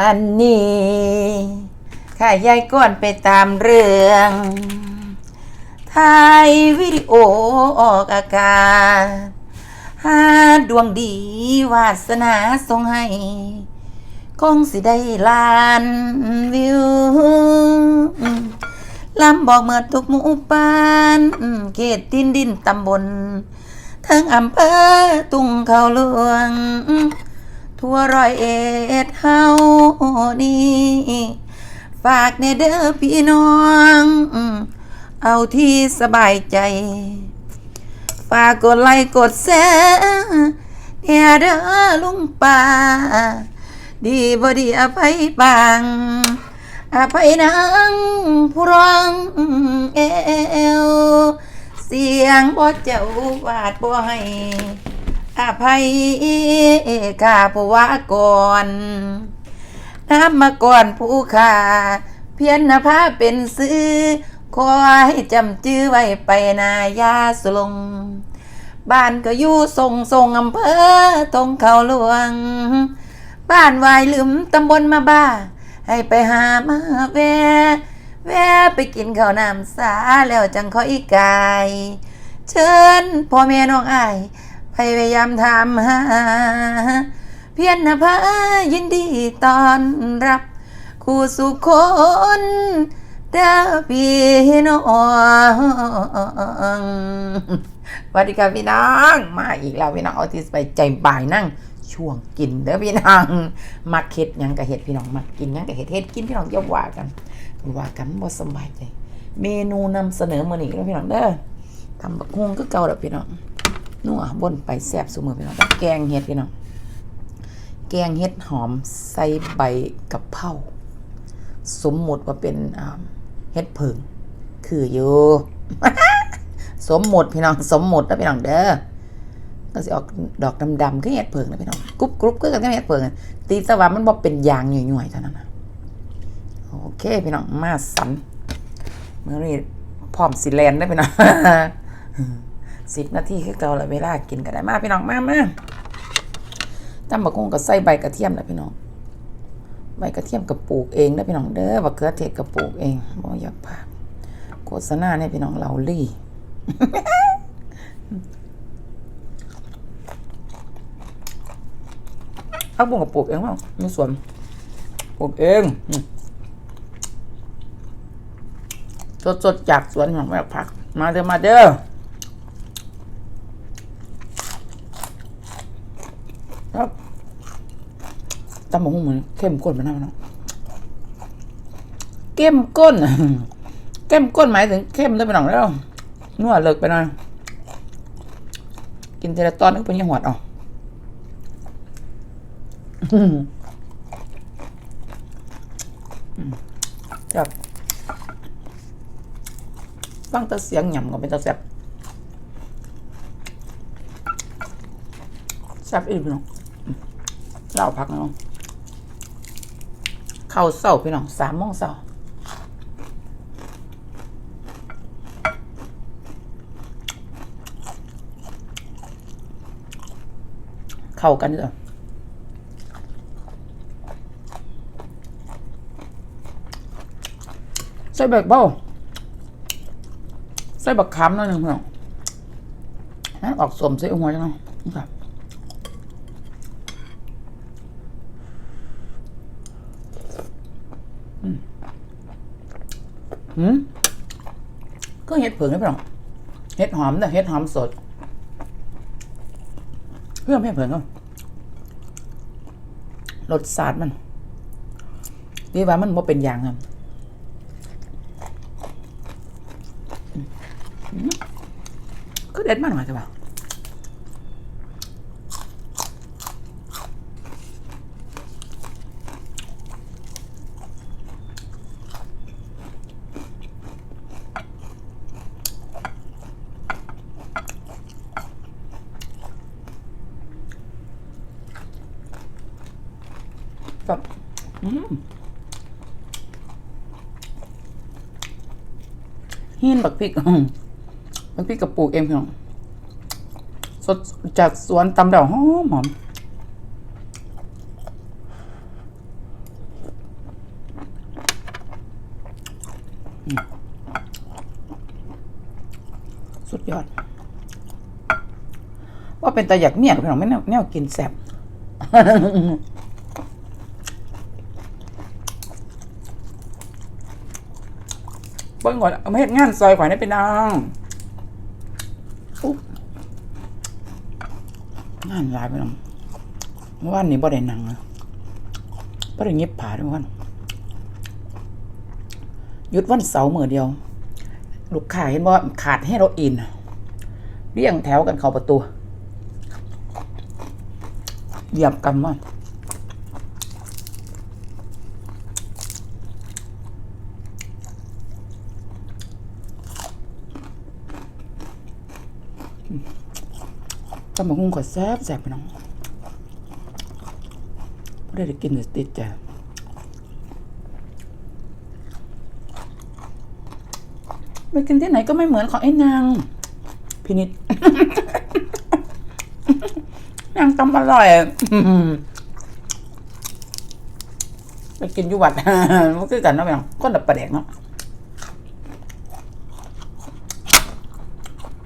อันนี้ข้ายายก้อนไปตามเรื่องถ่ายวิดีโอออกอากาศหาดวงดีวาสนาทรงให้ คงสิได้ล้านวิวลำบอกเมื่อทุกหมู่บ้านเขตดินดินตำบลทั้งอำเภอตุงเขาหลวง ทั่วรอยเอ็ดเฮานี่ฝากในเด้อพี่น้อง เอาที่สบายใจ ฝากกดไลค์กดแชร์เนี่ยเด้อลุงป่า ดีบ่ดีอภัยบางอภัยนางผู้ร้องเอวเสียงบ่เจ้าวาดบ่ให้ อภัยข้าผู้วาก่อนน้ำมาก่อนผู้ขาเพียรนภาเป็นซื้อขอให้จำจื้อไว้ไปนายาสลง บ้านก็อยู่ทรงทรงอำเภอตรงเขาหลวง บ้านวายลืมตำบลมาบ้า ให้ไปหามาแวแวไปกินข้าวน้ำสาแล้วจังค่อยกาย เชิญพ่อแม่น้องอาย พยายามทำหา เพียรนภายินดีตอนรับ คู่สุคนเด้อพี่น้องสวัสดีครับพี่น้อง มาอีกแล้วพี่น้องเอที่ไปใจบ่ายนั่งช่วงกินเด้อพี่น้องมักเฮ็ดยังกับเฮ็ดพี่น้องมักกินยังกับเฮ็ดเฮ็ดกินพี่น้องอย่าว่ากันว่ากันบ่สบายใจ เมนูนำเสนอมื้อนี้เด้อพี่น้องเด้อทำบักฮวงคือเก่าแล้วพี่น้อง นัวบนไปแซ่บซุมื้อพี่น้องแกงเฮ็ดพี่น้องแกงเห็ดหอมใส่ใบกะเพราสมมุติว่าเป็นเห็ดเผิงคืออยู่สมมุติพี่น้องสมมุตินะพี่น้องเด้อก็สิออกดอกดำๆคือเห็ดเผิงนะพี่น้องกรุบกรุบคือกันกับเห็ดเผิงตีแตะว่ามันบ่เป็นยางหน่วยๆเท่านั้นนะโอเคพี่น้องมาสันเมื่อนี้พร้อมสิแลนได้พี่น้อง สิบนาทีคือเก่าล้วเวลากินก็ได้มาพี่น้องมามาตำบักหุ่งก็ใส่ใบกระเทียมนะพี่น้องใบกระเทียมก็ปลูกเองนะพี่น้องเด้อบักเขือเทศก็ปลูกเองบ่อยากพากโฆษณาเนี่ยพี่น้องเราลี่เอาบุ้งก็ปลูกเองเปล่ามีสวนปลูกเองสดๆจากสวนของแม่ผัก มาเด้อมาเด้อ ครับ ตำบักหุ่งเหมือนเข้มข้นไปหน้าเนาะเข้มข้นเข้มข้นหมายถึงเข้มได้ไปหน่อยแล้วนวดเลิกไปหน่อยกินทีละตอนนึกเป็นยังหวัดเอะครับฟังแต่เสียงหย่ำก็เป็นตาแซ่บแซ่บอีกเน้องเล่าพักนะน้อง ข้าเศร้าพี่น้องสามโมงเศร้าเข้ากันเลยใส่เบกเบ้าใส่บักขามหน่อยหนึ่งพี่น้องให้ออกสมใส่หัวจังเนาะนี่ครับ หืมก็เห็ดเผือกนี่เปล่าเห็ดหอมนะเห็ดหอมสดเพื่อไม่เผือกก็รสชาติมันนี่ว่ามันบ่เป็นอย่างครับก็เด็ดมากหน่อยใช่ป่ะ หินบักพริกบักพริกกับปลูกเองพี่น้องสดจากสวนตำเดาหอมหอมสุดยอด ว่าเป็นตาอยากเมียพี่น้องไม่แนวกินแสบ บิ่งก่อนเอามาเฮ็ดงานซอยข่อยได้เป็นนางงานหลายไปน้องเมื่อวานนี้บ่ได้นังนะบ่ได้เงียบผาด้วยวันหยุดวันเสาร์มื้อเดียว ลูกค้าเห็นว่าขาดให้เราอินเรียงแถวกันเข้าประตูเหยียบกันว่า ตำบักหุ่งก็แซ่บแซ่บไปน้องไม่ได้กินแต่ติดใจไปกินที่ไหนก็ไม่เหมือนของไอ้นาง พินิษนางตำอร่อยไปกินยุวัดมันคือกันเนาะพี่น้องคนดับประแดกเนาะ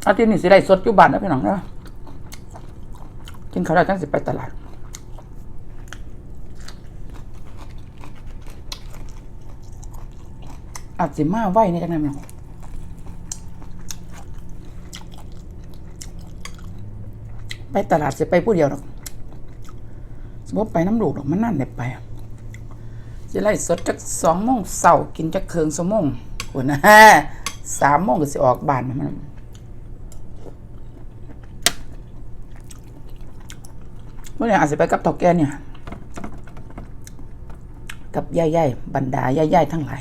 อาทิตย์นี้สิได้สดยุบันนะพี่น้องเนาะ กินข้าวแล้วจังสิไปตลาด อาจสิมาไหวในจังนั้นพี่น้องไปตลาดสิไปผู้เดียวหรอกสมมติไปน้ำลูกหรอกมันนั่นเด็ไป จะไล่สดจักสองโมงเสาร์กินจักเคืองสมงคนนะสามโมงก็สิออกบานมัน เมื่อไหร่อาจจะไปกับตอกแกเนี่ย กับย่ายๆบรรดาย่ายๆทั้งหลาย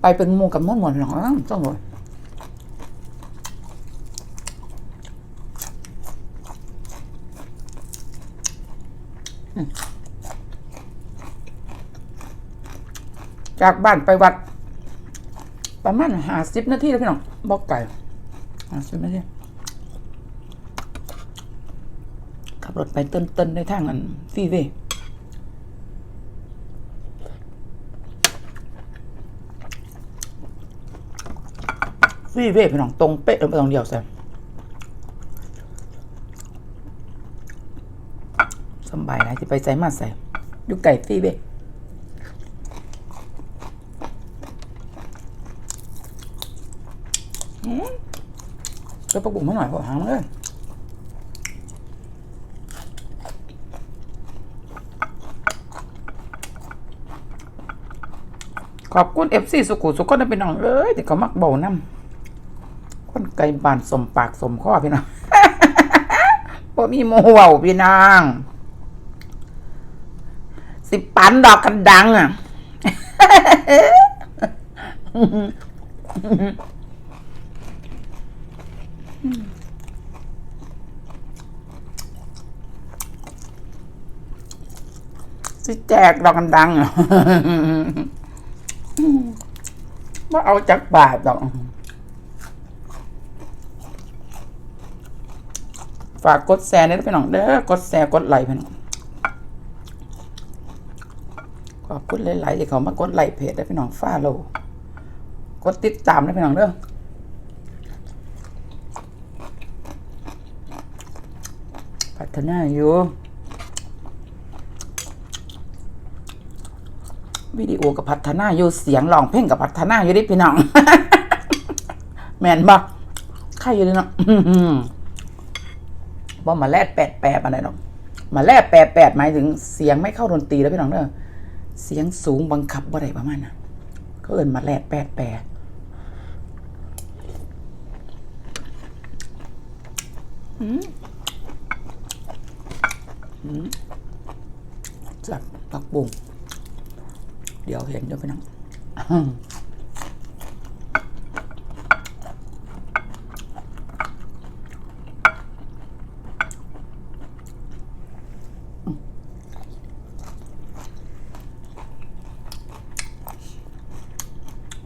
ไปเป็นมูกับม่วนหมดหรอกต้องหมดจากบ้านไปวัด ประมาณห้าสิบนาทีแล้วพี่น้องบอกไก่ห้าสิบนาทีขั บรถไปเต้นๆในทางอันฟีเวฟีเวย์พี่น้องตรงเป๊ะลยไม่ต้องเดียวใส่สบายนะที่ไปใส่มาใส่ดูไก่ฟีเวย์ก็ประบุมาหน่อยพอหางมันเลย ขอบคุณเอฟซีสุขุสุขคนนั้เป็นน้องเอ้ยแต่เขามักเบาน้ำคนไก่บานสมปากสมข้อพี่น้องบ่มีโมเวาพี่นางสิปันดอกกันดังอะสิแจกดอกกันดังอะ ว่าเอาจากบาทดอก ฝากกดแชร์ด้วยพี่น้องเด้อกดแชร์กดไลค์พี่น้องขอบคุณหลายๆที่เขามากดไลค์เพจได้พี่น้องฟ้าโลกดติดตามได้พี่น้องเด้อพัฒนาอยู่ วิดีโอกับพัฒนาอยู่เสียงร้องเพลงกับพัฒนาอยู่ดิพี่น้อง แมนบ่ใครอยู่ดิเนาะบ่มาแลดแปดแปดอะไรหรอกมาแลดแปดแปดหมายถึงเสียงไม่เข้าดนตรีแล้วพี่น้องเด้อเสียงสูงบังคับบ่ได้ประมาณน่ะก็เอินมาแลดแปดแปดจัดปักบุ้ง เดี๋ยวเห็นเดี๋ยวไปนั่งอื้อ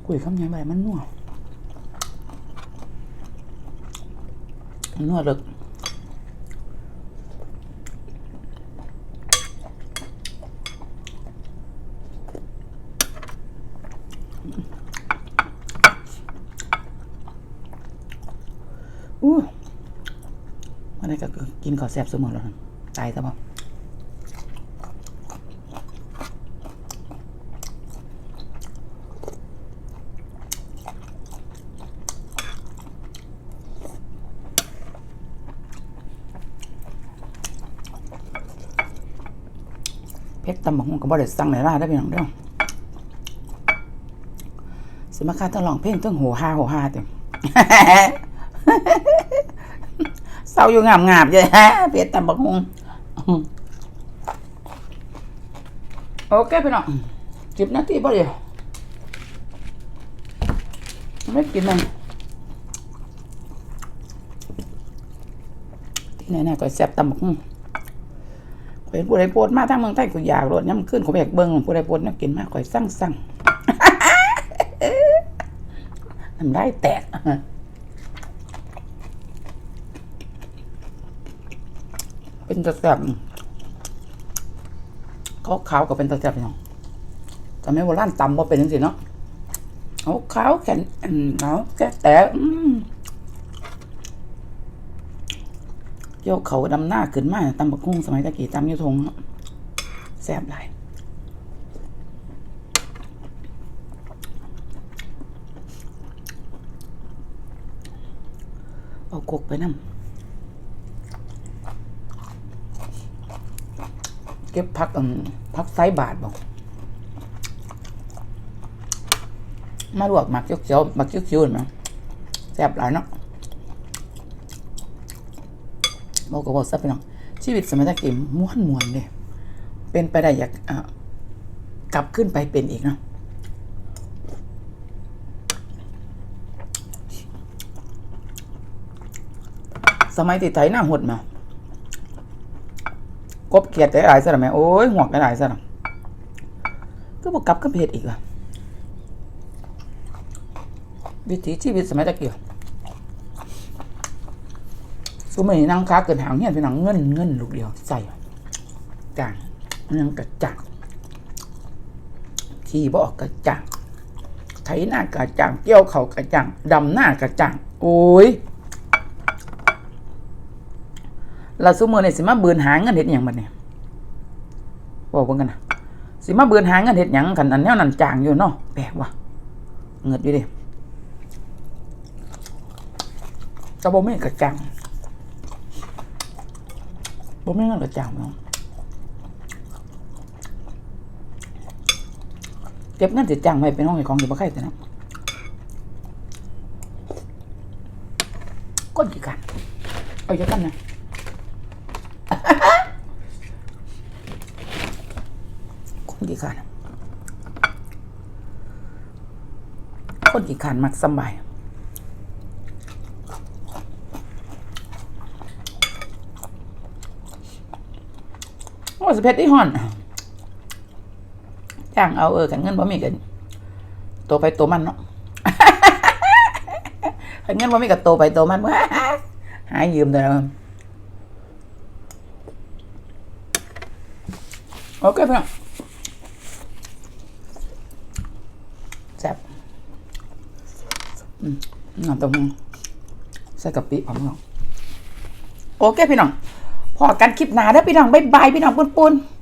กุยคำยังไงมันนัวนัวเลึก อู้อะไรก็กินขอแสบสมองแล้วตายซะบ่เพชรตำบักหุ่งก็บ่ได้สั่งหลายร้านได้พี่น้องเด้อ สมาค่าต้องร้องเพลงต้องโหฮาโหฮาเต็มเศร้าอยู่งามงามๆเลยฮะเพชรตำบักหุ่งโอเคพี่น้องสิบนาทีพอดียไม่กินมันที่ไหนๆก็แซ่บตำบักหุ่งเป็นผู้ใดโพดมาทางเมืองไทยกูอยากโลดย้ำขึ้นขาแบกเบิ้งผู้ใดโพดนี่ยกินมากข่อยสั่งสั่ง น้ำได้แตกเป็นตะแสบเขาขาวกับเป็นตะแสบเนาะแต่ไม่โบราณตำว่าเป็นจังสิเนาะเขาขาวแข็งอืมขาแก่แต่เกี่ยวเขาดำหน้าขึ้นมาตำบักหุ่งสมัยตะกี้ตำยุทงเนาะแซ่บหลาย เอากกไปน้ำเก็บพักอืมพักไซบาทบอกมาลวกหมักเขียวๆหมักเขียวๆเห็นไหมแซ่บหลายเนาะบอกก็บอกซะไปน้องชีวิตสมัยตะกี้ม้วนมวนเลยเป็นไปได้อยากอะกลับขึ้นไปเป็นอีกเนาะ สมัยติดไถหน้าหดมากบเกียดแต่หลายซะหน่อยไหมโอ้ยหวกแต่หลายซะหน่อยก็บอกกลับก็เพจอีกว่ะวิถีชีวิตสมัยตะเกียบสมัยนั่งค้าเกินหางเนี่ยเป็นหนังเงินเงินลูกเดียวใส่จางนั่งกระจังขี่บอกกระจังไถหน้ากระจังเกี่ยวเขากระจังดำหน้ากระจังโอ้ย เราซุมือนี่สิมาเบือนหาเงินเฮ็ดหยังบัดนี้บอกเบิ่งกันนะสิมาเบือนหาเงินเฮ็ดหยังกันอันแนวนั้นจางอยู่เนาะแปลกว่ะเงิดอยู่ดิก็บ่มีกระจังบ่มีเงินกระจังเนาะเก็บเงินสิจังไว้เป็นห้องให้ของอยู่บ่ใครแต่นะก้นกี่กันเอาอยู่กันนะ คนกี่ขันคนกี่ขันมักสบายโอ้สเพชรที่ห่อนจ้างเอาเออกันเงินบ่มีกันตัวไปตัวมันเนาะกันเงินบ่มีกับตัวไปตัวมันหายยืมแต่ละ โอเคเพื่อนแซ่บอืมน้ำเต้าหู้ใส่กะปิผมเนาะโอเคพี่น้องพอกันคลิปหนาแล้วพี่น้องบ๊ายบายพี่น้องปุนปุนๆ